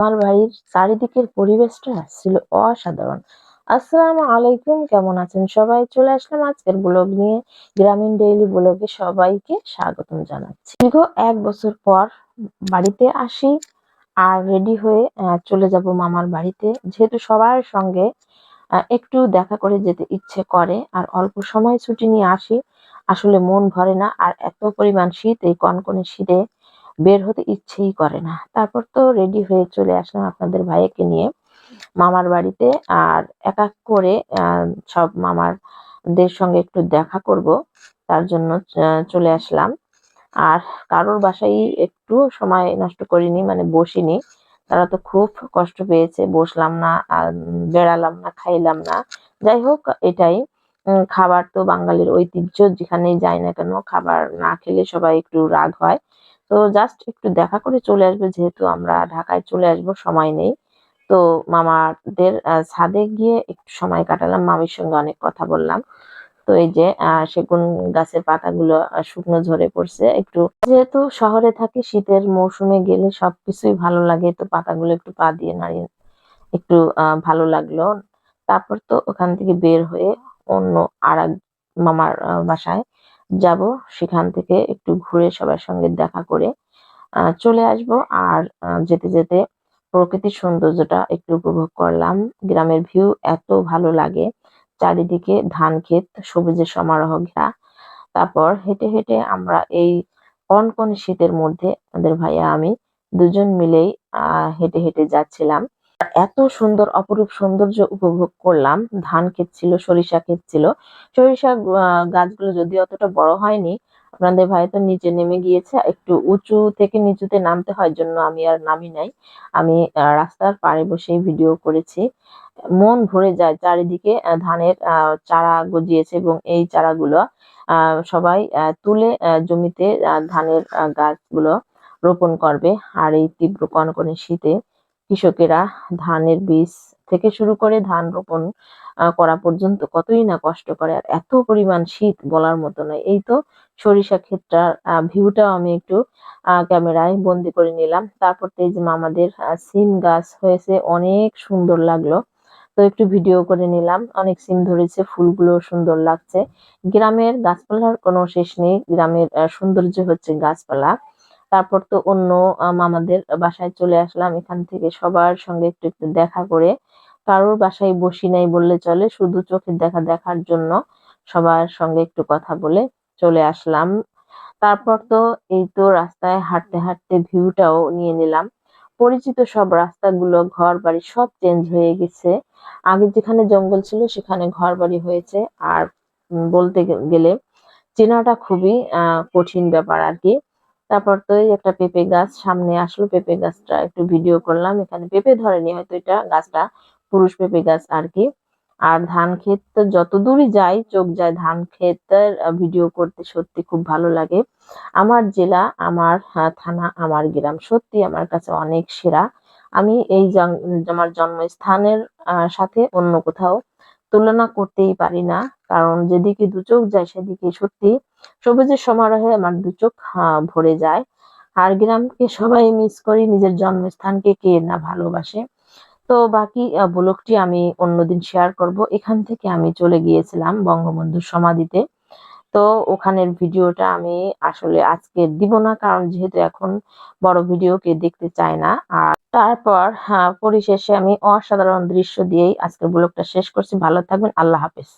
আমার বাড়ির চারিদিকের পরিবেশটা ছিল অসাধারণ। আসসালামু আলাইকুম, কেমন আছেন সবাই? চলে আসলাম আজকের ব্লগ নিয়ে। গ্রামীণ ডেইলি ব্লগে সবাইকে স্বাগতম জানাচ্ছি। দীর্ঘ এক বছর পর বাড়িতে আসি আর রেডি হয়ে চলে যাব মামার বাড়িতে। যেহেতু সবার সঙ্গে একটু দেখা করে যেতে ইচ্ছে করে আর অল্প সময় ছুটি নিয়ে আসি, আসলে মন ভরে না। আর এত পরিমাণ শীত, এই কনকনে শীতে বের হতে ইচ্ছেই করে না। তারপর তো রেডি হয়ে চলে আসলাম আপনাদের ভাইকে নিয়ে মামার বাড়িতে আর এক এক করে সব মামারদের সঙ্গে একটু দেখা করব। তার জন্য চলে আসলাম। আর কারোর বাসায় একটু সময় নষ্ট করিনি মানে বসিনি। তারা তো খুব কষ্ট পেয়েছে, বসলাম না বেড়ালাম না, খাইলাম না। যাই হোক, এটাই। খাবার তো বাঙালির ঐতিহ্য, যেখানেই যায় না কেন, খাবার না খেলে সবাই একটু রাগ হয়। তো জাস্ট একটু দেখা করে চলে আসবে, যেহেতু আমরা ঢাকায় চলে আসব, সময় নেই। তো মামাদের ছাদে গিয়ে একটু সময় কাটালাম, মামির সঙ্গে অনেক কথা বললাম। তো এই যে সেগুন গাছের পাতাগুলো শুকনো ঝরে পড়ছে, একটু যেহেতু শহরে থাকি, শীতের মৌসুমে গেলে সবকিছুই ভালো লাগে, তো পাতাগুলো একটু পা দিয়ে নাড়িয়ে, একটু ভালো লাগল। তারপর তো ওখান থেকে বের হয়ে অন্য আর মামার বাসায় যাব সেখান থেকে একটু ঘুরে সবার সঙ্গে দেখা করে চলে আসব। আর যেতে যেতে প্রকৃতির সৌন্দর্যটা একটু উপভোগ করলাম। গ্রামের ভিউ এত ভালো লাগে। চারিদিকে ধান ক্ষেত, সবুজের সমারোহ ঘেরা। তারপর হেঁটে হেঁটে আমরা এই কনকন শীতের মধ্যে আমাদের ভাইয়া, আমি দুজন মিলেই হেঁটে হেঁটে যাচ্ছিলাম। এত সুন্দর, অপরূপ সৌন্দর্য উপভোগ করলাম। ধান ক্ষেত ছিল, সরিষা ক্ষেত ছিল। সরিষা গাছগুলো যদি অতটা বড় হয়নি, আপনাদের ভাই তো নিচে নেমে গিয়েছে। একটু উঁচু থেকে নিচুতে নামতে হয় জন্য আমি আর নামি নাই। আমি রাস্তার পাড়ে বসেই ভিডিও করেছি। মন ভরে যায় চারিদিকে ধানের চারা গজিয়েছে এবং এই চারাগুলো সবাই তুলে জমিতে ধানের গাছগুলো রোপণ করবে। আর এই তীব্র কনকনে শীতে কৃষকেরা ধানের বীজ থেকে শুরু করে ধান রোপণ করা পর্যন্ত কতই না কষ্ট করে। আর এত পরিমাণ শীত বলার মতো নয়। এই তো সরিষা ক্ষেতটার ভিউটাও আমি একটু ক্যামেরায় বন্দি করে নিলাম। তারপর তো এই যে আমাদের সিম গাছ হয়েছে, অনেক সুন্দর লাগল। তো একটু ভিডিও করে নিলাম। অনেক সিম ধরেছে ফুলগুলো সুন্দর লাগছে। গ্রামের গাছপালার কোনো শেষ নেই। গ্রামের সৌন্দর্য হচ্ছে গাছপালা। তারপর তো অন্য মামাদের বাসায় চলে আসলাম এখান থেকে সবার সঙ্গে একটু একটু দেখা করে। কারোর বাসায় বসি নাই বললে চলে, শুধু চোখের দেখা দেখার জন্য সবার সঙ্গে একটু কথা বলে চলে আসলাম। তারপর তো এই তো রাস্তায় হাঁটতে হাঁটতে ভিউটাও নিয়ে নিলাম। পরিচিত সব রাস্তাগুলো ঘর বাড়ি সব চেঞ্জ হয়ে গেছে। আগে যেখানে জঙ্গল ছিল সেখানে ঘর বাড়ি হয়েছে। আর বলতে গেলে চেনাটা খুবই কঠিন ব্যাপার আর কি। তারপর তো একটা পেঁপে গাছ সামনে আসলো, পেঁপে গাছটা একটু ভিডিও করলাম। এখানে পেঁপে ধরেনি, হয়তো এটা গাছটা পুরুষ পেঁপে গাছ আর কি। আর ধান ক্ষেত যত দূরই যাই, চোখ যায় ধান ক্ষেতের ভিডিও করতে সত্যি খুব ভালো লাগে। আমার জেলা, আমার থানা, আমার গ্রাম সত্যি আমার কাছে অনেক সেরা। আমি এই আমার জন্মস্থানের সাথে অন্য কোথাও তুলনা করতেই পারি না। কারণ যেদিকে দু চোখ যায়, সেদিকে সত্যি সবুজের সমারোহে আমার দু চোখ ভরে যায়। আর গ্রামকে সবাই মিস করি, নিজের জন্মস্থানকে কে না ভালোবাসে। তো বাকি ব্লগটি আমি অন্যদিন শেয়ার করব। এখান থেকে আমি চলে গিয়েছিলাম বঙ্গবন্ধুর সমাধিতে। তো ওখানের ভিডিওটা আমি আসলে আজকে দিব না, কারণ যেহেতু এখন বড় ভিডিও কে দেখতে চায় না। আর তারপর পরিশেষে আমি অসাধারণ দৃশ্য দিয়েই আজকের ব্লগটা শেষ করছি। ভালো থাকবেন, আল্লাহ হাফেজ।